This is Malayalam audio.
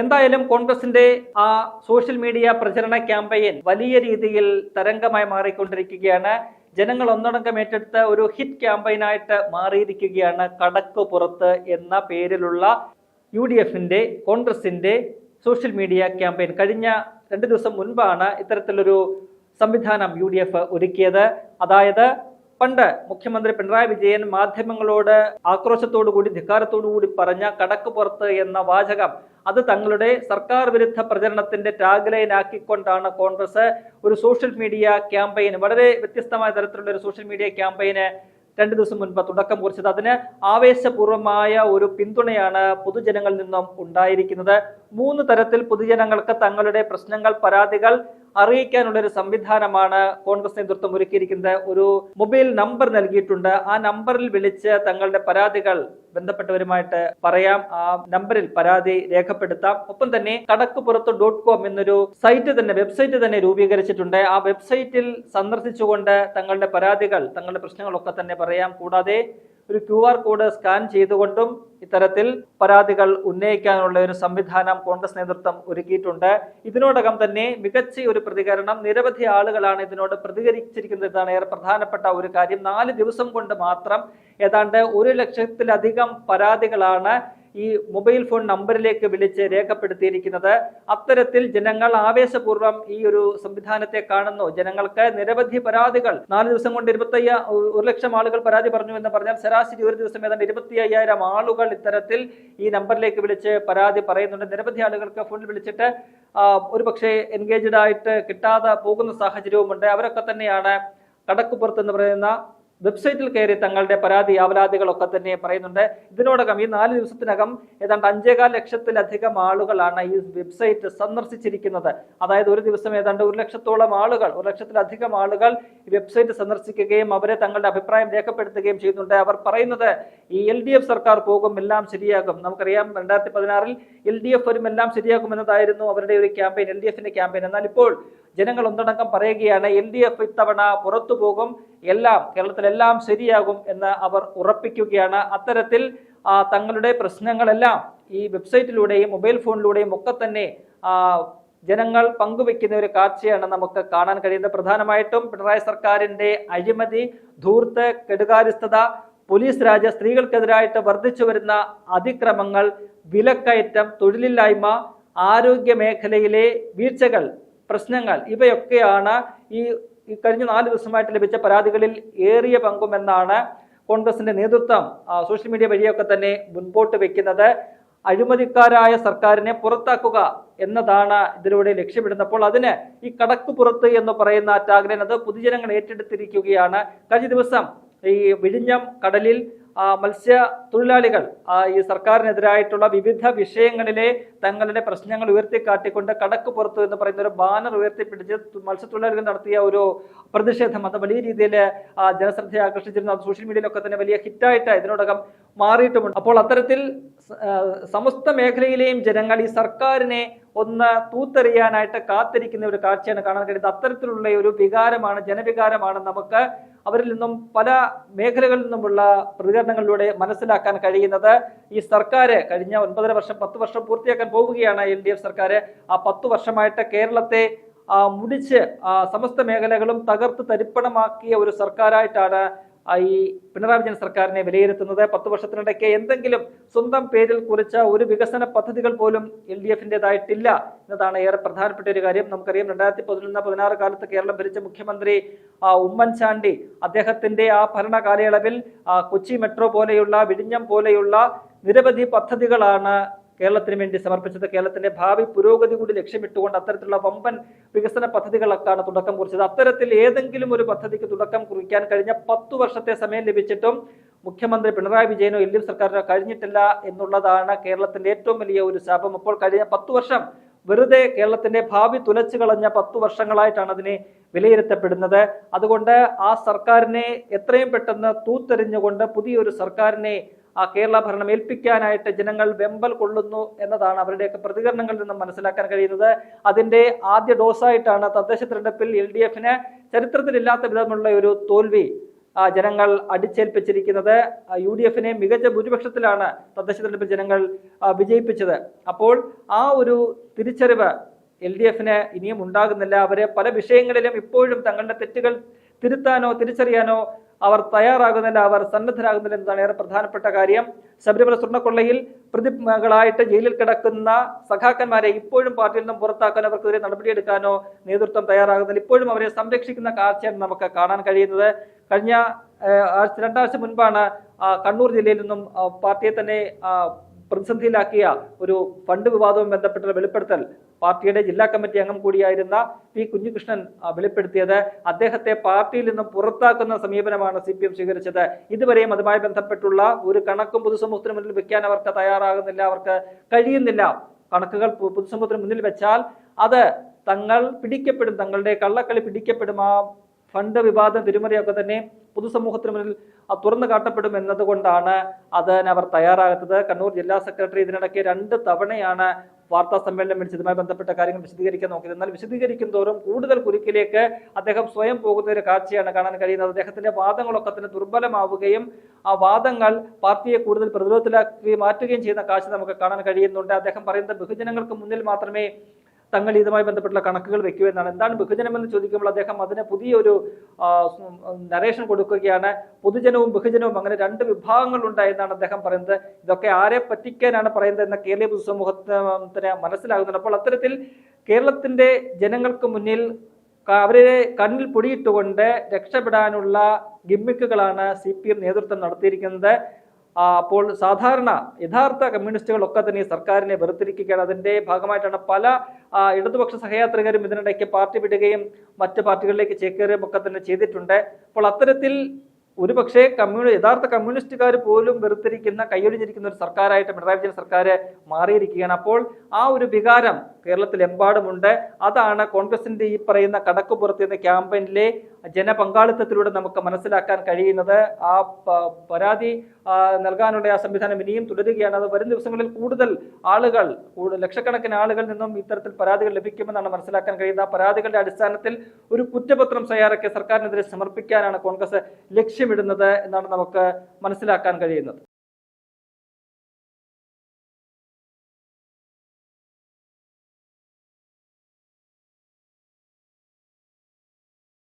എന്തായാലും കോൺഗ്രസിന്റെ ആ സോഷ്യൽ മീഡിയ പ്രചരണ ക്യാമ്പയിൻ വലിയ രീതിയിൽ തരംഗമായി മാറിക്കൊണ്ടിരിക്കുകയാണ്. ജനങ്ങൾ ഒന്നടങ്കം ഏറ്റെടുത്ത ഒരു ഹിറ്റ് ക്യാമ്പയിനായിട്ട് മാറിയിരിക്കുകയാണ് കടക്ക് പുറത്ത് എന്ന പേരിലുള്ള യു ഡി എഫിന്റെ കോൺഗ്രസിന്റെ സോഷ്യൽ മീഡിയ ക്യാമ്പയിൻ. കഴിഞ്ഞ രണ്ട് ദിവസം മുൻപാണ് ഇത്തരത്തിലൊരു സംവിധാനം യു ഡി എഫ് ഒരുക്കിയത്. അതായത് പണ്ട് മുഖ്യമന്ത്രി പിണറായി വിജയൻ മാധ്യമങ്ങളോട് ആക്രോശത്തോടു കൂടി ധിക്കാരത്തോടു കൂടി പറഞ്ഞ കടക്ക് പുറത്ത് എന്ന വാചകം അത് തങ്ങളുടെ സർക്കാർ വിരുദ്ധ പ്രചരണത്തിന്റെ ടാഗ്ലൈൻ ആക്കിക്കൊണ്ടാണ് കോൺഗ്രസ് ഒരു സോഷ്യൽ മീഡിയ ക്യാമ്പയിൻ വളരെ വ്യത്യസ്തമായ തരത്തിലുള്ള ഒരു സോഷ്യൽ മീഡിയ ക്യാമ്പയിന് രണ്ടു ദിവസം മുൻപ് തുടക്കം കുറിച്ചത്. അതിന് ആവേശപൂർവമായ ഒരു പിന്തുണയാണ് പൊതുജനങ്ങളിൽ നിന്നും ഉണ്ടായിരിക്കുന്നത്. മൂന്ന് തരത്തിൽ പൊതുജനങ്ങൾക്ക് തങ്ങളുടെ പ്രശ്നങ്ങൾ പരാതികൾ അറിയിക്കാനുള്ള ഒരു സംവിധാനമാണ് കോൺഗ്രസ് നേതൃത്വം ഒരുക്കിയിരിക്കുന്നത്. ഒരു മൊബൈൽ നമ്പർ നൽകിയിട്ടുണ്ട്. ആ നമ്പറിൽ വിളിച്ച് തങ്ങളുടെ പരാതികൾ ബന്ധപ്പെട്ടവരുമായിട്ട് പറയാം. ആ നമ്പറിൽ പരാതി രേഖപ്പെടുത്താം. ഒപ്പം തന്നെ കടക്ക് പുറത്ത് ഡോട്ട് കോം എന്നൊരു സൈറ്റ് തന്നെ വെബ്സൈറ്റ് തന്നെ രൂപീകരിച്ചിട്ടുണ്ട്. ആ വെബ്സൈറ്റിൽ സന്ദർശിച്ചുകൊണ്ട് തങ്ങളുടെ പരാതികൾ തങ്ങളുടെ പ്രശ്നങ്ങളൊക്കെ തന്നെ പറയാം. കൂടാതെ ഒരു ക്യു ആർ കോഡ് സ്കാൻ ചെയ്തുകൊണ്ടും ഇത്തരത്തിൽ പരാതികൾ ഉന്നയിക്കാനുള്ള ഒരു സംവിധാനം കോൺഗ്രസ് നേതൃത്വം ഒരുക്കിയിട്ടുണ്ട്. ഇതിനോടകം തന്നെ മികച്ച ഒരു പ്രതികരണം നിരവധി ആളുകളാണ് ഇതിനോട് പ്രതികരിച്ചിരിക്കുന്നത് ഇതാണ് ഏറെ പ്രധാനപ്പെട്ട ഒരു കാര്യം. നാല് ദിവസം കൊണ്ട് മാത്രം ഏതാണ്ട് ഒരു ലക്ഷത്തിലധികം പരാതികളാണ് ഈ മൊബൈൽ ഫോൺ നമ്പറിലേക്ക് വിളിച്ച് രേഖപ്പെടുത്തിയിരിക്കുന്നത് അത്തരത്തിൽ ജനങ്ങൾ ആവേശപൂർവം ഈ ഒരു സംവിധാനത്തെ കാണുന്നു. ജനങ്ങൾക്ക് നിരവധി പരാതികൾ. നാല് ദിവസം കൊണ്ട് ഇരുപത്തയ്യ ഒരു ലക്ഷം ആളുകൾ പരാതി പറഞ്ഞു എന്ന് പറഞ്ഞാൽ ശരാശരി ഒരു ദിവസം ഏതാണ്ട് ഇരുപത്തി അയ്യായിരം ആളുകൾ ഇത്തരത്തിൽ ഈ നമ്പറിലേക്ക് വിളിച്ച് പരാതി പറയുന്നുണ്ട്. നിരവധി ആളുകൾക്ക് ഫോണിൽ വിളിച്ചിട്ട് ഒരു പക്ഷേ എൻഗേജഡ് ആയിട്ട് കിട്ടാതെ പോകുന്ന സാഹചര്യവുമുണ്ട്. അവരൊക്കെ തന്നെയാണ് കടക്കുപുറത്ത് എന്ന് പറയുന്ന വെബ്സൈറ്റിൽ കയറി തങ്ങളുടെ പരാതി അവലാദികളൊക്കെ തന്നെ പറയുന്നുണ്ട്. ഇതിനോടകം ഈ നാല് ദിവസത്തിനകം ഏതാണ്ട് അഞ്ചേകാൽ ലക്ഷത്തിലധികം ആളുകളാണ് ഈ വെബ്സൈറ്റ് സന്ദർശിച്ചിരിക്കുന്നത്. അതായത് ഒരു ദിവസം ഏതാണ്ട് ഒരു ലക്ഷത്തോളം ആളുകൾ ഒരു ലക്ഷത്തിലധികം ആളുകൾ ഈ വെബ്സൈറ്റ് സന്ദർശിക്കുകയും അവരെ തങ്ങളുടെ അഭിപ്രായം രേഖപ്പെടുത്തുകയും ചെയ്യുന്നുണ്ട്. അവർ പറയുന്നത് ഈ എൽ ഡി എഫ് സർക്കാർ പോകും എല്ലാം ശരിയാകും. നമുക്കറിയാം രണ്ടായിരത്തി പതിനാറിൽ എൽ ഡി എഫ് വരും എല്ലാം ശരിയാകും എന്നതായിരുന്നു അവരുടെ ഒരു ക്യാമ്പയിൻ എൽ ഡി എഫിന്റെ ക്യാമ്പയിൻ. എന്നാൽ ഇപ്പോൾ ജനങ്ങൾ ഒന്നടങ്കം പറയുകയാണ് എൽ ഡി എഫ് ഇത്തവണ പുറത്തു പോകും എല്ലാം കേരളത്തിലെല്ലാം ശരിയാകും എന്ന് അവർ ഉറപ്പിക്കുകയാണ്. അത്തരത്തിൽ തങ്ങളുടെ പ്രശ്നങ്ങളെല്ലാം ഈ വെബ്സൈറ്റിലൂടെയും മൊബൈൽ ഫോണിലൂടെയും ഒക്കെ തന്നെ ജനങ്ങൾ പങ്കുവെക്കുന്ന ഒരു കാഴ്ചയാണ് നമുക്ക് കാണാൻ കഴിയുന്നത്. പ്രധാനമായിട്ടും പിണറായി സർക്കാരിന്റെ അഴിമതി ധൂർത്ത് കെടുകാര്യസ്ഥത പോലീസ് രാജ സ്ത്രീകൾക്കെതിരായിട്ട് വർദ്ധിച്ചു വരുന്ന അതിക്രമങ്ങൾ വിലക്കയറ്റം തൊഴിലില്ലായ്മ ആരോഗ്യ മേഖലയിലെ വീഴ്ചകൾ പ്രശ്നങ്ങൾ. ഇവയൊക്കെയാണ് ഈ കഴിഞ്ഞ നാല് ദിവസമായിട്ട് ലഭിച്ച പരാതികളിൽ ഏറിയ പങ്കുമെന്നാണ് കോൺഗ്രസിന്റെ നേതൃത്വം സോഷ്യൽ മീഡിയ വഴിയൊക്കെ തന്നെ മുൻപോട്ട് വെക്കുന്നത്. അഴിമതിക്കാരായ സർക്കാരിനെ പുറത്താക്കുക എന്നതാണ് ഇതിലൂടെ ലക്ഷ്യമിടുന്നത് അപ്പോൾ അതിന് ഈ കടക്ക് പുറത്ത് എന്ന് പറയുന്ന ടാഗ്ലൈൻ അത് പൊതുജനങ്ങൾ ഏറ്റെടുത്തിരിക്കുകയാണ്. കഴിഞ്ഞ ദിവസം ഈ വിഴിഞ്ഞം കടലിൽ മത്സ്യ തൊഴിലാളികൾ ഈ സർക്കാരിനെതിരായിട്ടുള്ള വിവിധ വിഷയങ്ങളിലെ തങ്ങളുടെ പ്രശ്നങ്ങൾ ഉയർത്തിക്കാട്ടിക്കൊണ്ട് കടക്ക് പുറത്തു എന്ന് പറയുന്ന ഒരു ബാനർ ഉയർത്തിപ്പിടിച്ച് മത്സ്യത്തൊഴിലാളികൾ നടത്തിയ ഒരു പ്രതിഷേധം. അത് വലിയ രീതിയിൽ ജനശ്രദ്ധയെ ആകർഷിച്ചിരുന്നു. അത് സോഷ്യൽ മീഡിയയിലൊക്കെ തന്നെ വലിയ ഹിറ്റായിട്ട് ഇതിനോടകം മാറിയിട്ടുമുണ്ട്. അപ്പോൾ അത്തരത്തിൽ സമസ്ത മേഖലയിലെയും ജനങ്ങൾ ഈ സർക്കാരിനെ ഒന്ന് തൂത്തെറിയാനായിട്ട് കാത്തിരിക്കുന്ന ഒരു കാഴ്ചയാണ് കാണാൻ കഴിയുന്നത്. അത്തരത്തിലുള്ള ഒരു വികാരമാണ് ജനവികാരമാണ് നമുക്ക് അവരിൽ നിന്നും പല മേഖലകളിൽ നിന്നുമുള്ള പ്രതികരണങ്ങളിലൂടെ മനസ്സിലാക്കാൻ കഴിയുന്നത്. ഈ സർക്കാർ കഴിഞ്ഞ ഒൻപതര വർഷം പത്ത് വർഷം പൂർത്തിയാക്കാൻ പോവുകയാണ് എൽ ഡി എഫ് സർക്കാർ. ആ പത്ത് വർഷമായിട്ട് കേരളത്തെ മുടിച്ച് സമസ്ത മേഖലകളും തകർത്ത് തരിപ്പണമാക്കിയ ഒരു സർക്കാരായിട്ടാണ് ഈ പിണറായി വിജയൻ സർക്കാരിനെ വിലയിരുത്തുന്നത്. പത്ത് വർഷത്തിനിടയ്ക്ക് എന്തെങ്കിലും സ്വന്തം പേരിൽ കുറിച്ച ഒരു വികസന പദ്ധതികൾ പോലും എൽ ഡി എഫിന്റെതായിട്ടില്ല എന്നതാണ് ഏറെ പ്രധാനപ്പെട്ട ഒരു കാര്യം. നമുക്കറിയാം രണ്ടായിരത്തി പതിനൊന്ന് പതിനാറ് കാലത്ത് കേരളം ഭരിച്ച മുഖ്യമന്ത്രി ഉമ്മൻചാണ്ടി അദ്ദേഹത്തിന്റെ ആ ഭരണ കാലയളവിൽ കൊച്ചി മെട്രോ പോലെയുള്ള വിഴിഞ്ഞം പോലെയുള്ള നിരവധി പദ്ധതികളാണ് കേരളത്തിന് വേണ്ടി സമർപ്പിച്ചത് കേരളത്തിന്റെ ഭാവി പുരോഗതി കൂടി ലക്ഷ്യമിട്ടുകൊണ്ട് അത്തരത്തിലുള്ള വമ്പൻ വികസന പദ്ധതികളൊക്കെയാണ് തുടക്കം കുറിച്ചത്. അത്തരത്തിൽ ഏതെങ്കിലും ഒരു പദ്ധതിക്ക് തുടക്കം കുറിക്കാൻ കഴിഞ്ഞ പത്തു വർഷത്തെ സമയം ലഭിച്ചിട്ടും മുഖ്യമന്ത്രി പിണറായി വിജയനോ എൽ ഡി എഫ് സർക്കാരിനോ കഴിഞ്ഞിട്ടില്ല എന്നുള്ളതാണ് കേരളത്തിന്റെ ഏറ്റവും വലിയ ഒരു ശാപം. അപ്പോൾ കഴിഞ്ഞ പത്തു വർഷം വെറുതെ കേരളത്തിന്റെ ഭാവി തുലച്ചു കളഞ്ഞ പത്തു വർഷങ്ങളായിട്ടാണ് അതിനെ വിലയിരുത്തപ്പെടുന്നത്. അതുകൊണ്ട് ആ സർക്കാരിനെ എത്രയും പെട്ടെന്ന് തൂത്തെറിഞ്ഞുകൊണ്ട് പുതിയൊരു സർക്കാരിനെ ആ കേരള ഭരണം ഏൽപ്പിക്കാനായിട്ട് ജനങ്ങൾ വെമ്പൽ കൊള്ളുന്നു എന്നതാണ് അവരുടെയൊക്കെ പ്രതികരണങ്ങളിൽ നിന്നും മനസ്സിലാക്കാൻ കഴിയുന്നത്. അതിന്റെ ആദ്യ ഡോസായിട്ടാണ് തദ്ദേശ തിരഞ്ഞെടുപ്പിൽ എൽ ഡി എഫിന് ചരിത്രത്തിലില്ലാത്ത വിധമുള്ള ഒരു തോൽവി ജനങ്ങൾ അടിച്ചേൽപ്പിച്ചിരിക്കുന്നത്. യു ഡി എഫിനെ മികച്ച ഭൂരിപക്ഷത്തിലാണ് തദ്ദേശ തെരഞ്ഞെടുപ്പിൽ ജനങ്ങൾ വിജയിപ്പിച്ചത്. അപ്പോൾ ആ ഒരു തിരിച്ചറിവ് എൽ ഡി എഫിന് ഇനിയും ഉണ്ടാകുന്നില്ല. അവരെ പല വിഷയങ്ങളിലും ഇപ്പോഴും തങ്ങളുടെ തെറ്റുകൾ തിരുത്താനോ തിരിച്ചറിയാനോ അവർ തയ്യാറാകുന്നില്ല അവർ സന്നദ്ധരാകുന്നില്ല എന്നതാണ് ഏറെ പ്രധാനപ്പെട്ട കാര്യം. ശബരിമല സ്വർണക്കൊള്ളയിൽ പ്രതിമകളായിട്ട് ജയിലിൽ കിടക്കുന്ന സഖാക്കന്മാരെ ഇപ്പോഴും പാർട്ടിയിൽ നിന്നും പുറത്താക്കാൻ അവർക്കെതിരെ നടപടിയെടുക്കാനോ നേതൃത്വം തയ്യാറാകുന്നില്ല. ഇപ്പോഴും അവരെ സംരക്ഷിക്കുന്ന കാഴ്ചയാണ് നമുക്ക് കാണാൻ കഴിയുന്നത്. കഴിഞ്ഞ രണ്ടാഴ്ച മുൻപാണ് കണ്ണൂർ ജില്ലയിൽ നിന്നും പാർട്ടിയെ തന്നെ പ്രതിസന്ധിയിലാക്കിയ ഒരു ഫണ്ട് വിവാദവും ബന്ധപ്പെട്ട വെളിപ്പെടുത്തൽ പാർട്ടിയുടെ ജില്ലാ കമ്മിറ്റി അംഗം കൂടിയായിരുന്ന പി കുഞ്ഞികൃഷ്ണൻ വെളിപ്പെടുത്തിയത്. അദ്ദേഹത്തെ പാർട്ടിയിൽ നിന്നും പുറത്താക്കുന്ന സമീപനമാണ് സി പി എം സ്വീകരിച്ചത്. ഇതുവരെയും അതുമായി ബന്ധപ്പെട്ടുള്ള ഒരു കണക്കും പൊതുസമൂഹത്തിന് മുന്നിൽ വെക്കാൻ അവർക്ക് തയ്യാറാകുന്നില്ല. അവർക്ക് കഴിയുന്നില്ല. കണക്കുകൾ പൊതുസമൂഹത്തിന് മുന്നിൽ വെച്ചാൽ അത് തങ്ങൾ പിടിക്കപ്പെടും. തങ്ങളുടെ കള്ളക്കളി പിടിക്കപ്പെടും. ആ ഫണ്ട് വിവാദം തിരുമറിയൊക്കെ തന്നെ പൊതുസമൂഹത്തിന് മുന്നിൽ തുറന്നു കാട്ടപ്പെടും എന്നതുകൊണ്ടാണ് അതിന് അവർ തയ്യാറാകുന്നത് കണ്ണൂർ ജില്ലാ സെക്രട്ടറി ഇതിനിടയ്ക്ക് രണ്ട് തവണയാണ് വാർത്താ സമ്മേളനം വിളിച്ച് ഇതുമായി ബന്ധപ്പെട്ട കാര്യങ്ങൾ വിശദീകരിക്കാൻ നോക്കിയത്. എന്നാൽ വിശദീകരിക്കും തോറും കൂടുതൽ കുരുക്കിലേക്ക് അദ്ദേഹം സ്വയം പോകുന്ന ഒരു കാഴ്ചയാണ് കാണാൻ കഴിയുന്നത്. അദ്ദേഹത്തിന്റെ വാദങ്ങളൊക്കെ തന്നെ ദുർബലമാവുകയും ആ വാദങ്ങൾ പാർട്ടിയെ കൂടുതൽ പ്രതിരോധത്തിലാക്കി മാറ്റുകയും ചെയ്യുന്ന കാഴ്ച നമുക്ക് കാണാൻ കഴിയുന്നുണ്ട്. അദ്ദേഹം പറയുന്നത് ബഹുജനങ്ങൾക്ക് മുന്നിൽ മാത്രമേ തങ്ങൾ ഇതുമായി ബന്ധപ്പെട്ടുള്ള കണക്കുകൾ വെക്കുമെന്നാണ് എന്താണ് ബഹുജനം എന്ന് ചോദിക്കുമ്പോൾ അദ്ദേഹം അതിന് പുതിയൊരു നരേഷൻ കൊടുക്കുകയാണ്. പൊതുജനവും ബഹുജനവും അങ്ങനെ രണ്ട് വിഭാഗങ്ങളുണ്ട് എന്നാണ് അദ്ദേഹം പറയുന്നത്. ഇതൊക്കെ ആരെ പറ്റിക്കാനാണ് പറയുന്നത് എന്ന കേരളീയ പൊതുസമൂഹത്തിന് മനസ്സിലാകുന്നുണ്ട്. അപ്പോൾ അത്തരത്തിൽ കേരളത്തിന്റെ ജനങ്ങൾക്ക് മുന്നിൽ അവരെ കണ്ണിൽ പൊടിയിട്ടുകൊണ്ട് രക്ഷപ്പെടാനുള്ള ഗിമ്മിക്കുകളാണ് സി പി എം നേതൃത്വം നടത്തിയിരിക്കുന്നത്. അപ്പോൾ സാധാരണ യഥാർത്ഥ കമ്മ്യൂണിസ്റ്റുകളൊക്കെ തന്നെ ഈ സർക്കാരിനെ വെറുത്തിരിക്കുകയാണ്. അതിന്റെ ഭാഗമായിട്ടാണ് പല ഇടതുപക്ഷ സഹയാത്രികരും ഇതിനിടയ്ക്ക് പാർട്ടി വിടുകയും മറ്റ് പാർട്ടികളിലേക്ക് ചേക്കേറുകയും ഒക്കെ തന്നെ ചെയ്തിട്ടുണ്ട്. അപ്പോൾ അത്തരത്തിൽ ഒരുപക്ഷെ കമ്മ്യൂണി യഥാർത്ഥ കമ്മ്യൂണിസ്റ്റുകാർ പോലും വെറുത്തിരിക്കുന്ന കൈയൊഴിഞ്ഞിരിക്കുന്ന ഒരു സർക്കാരായിട്ട് പിണറായി വിജയൻ സർക്കാർ മാറിയിരിക്കുകയാണ്. അപ്പോൾ ആ ഒരു വികാരം കേരളത്തിലെമ്പാടുമുണ്ട് അതാണ് കോൺഗ്രസിന്റെ ഈ പറയുന്ന കടക്കുപുറത്ത് എന്ന ക്യാമ്പയിനിലെ ജനപങ്കാളിത്തത്തിലൂടെ നമുക്ക് മനസ്സിലാക്കാൻ കഴിയുന്നത് ആ പരാതി നൽകാനുള്ള ആ സംവിധാനം ഇനിയും തുടരുകയാണ്. അത് വരും ദിവസങ്ങളിൽ കൂടുതൽ ആളുകൾ ലക്ഷക്കണക്കിന് ആളുകളിൽ നിന്നും ഇത്തരത്തിൽ പരാതികൾ ലഭിക്കുമെന്നാണ് മനസ്സിലാക്കാൻ കഴിയുന്നത്. ആ പരാതികളുടെ അടിസ്ഥാനത്തിൽ ഒരു കുറ്റപത്രം തയ്യാറാക്കി സർക്കാരിനെതിരെ സമർപ്പിക്കാനാണ് കോൺഗ്രസ് ലക്ഷ്യമിടുന്നത് എന്നാണ് നമുക്ക് മനസ്സിലാക്കാൻ കഴിയുന്നത്.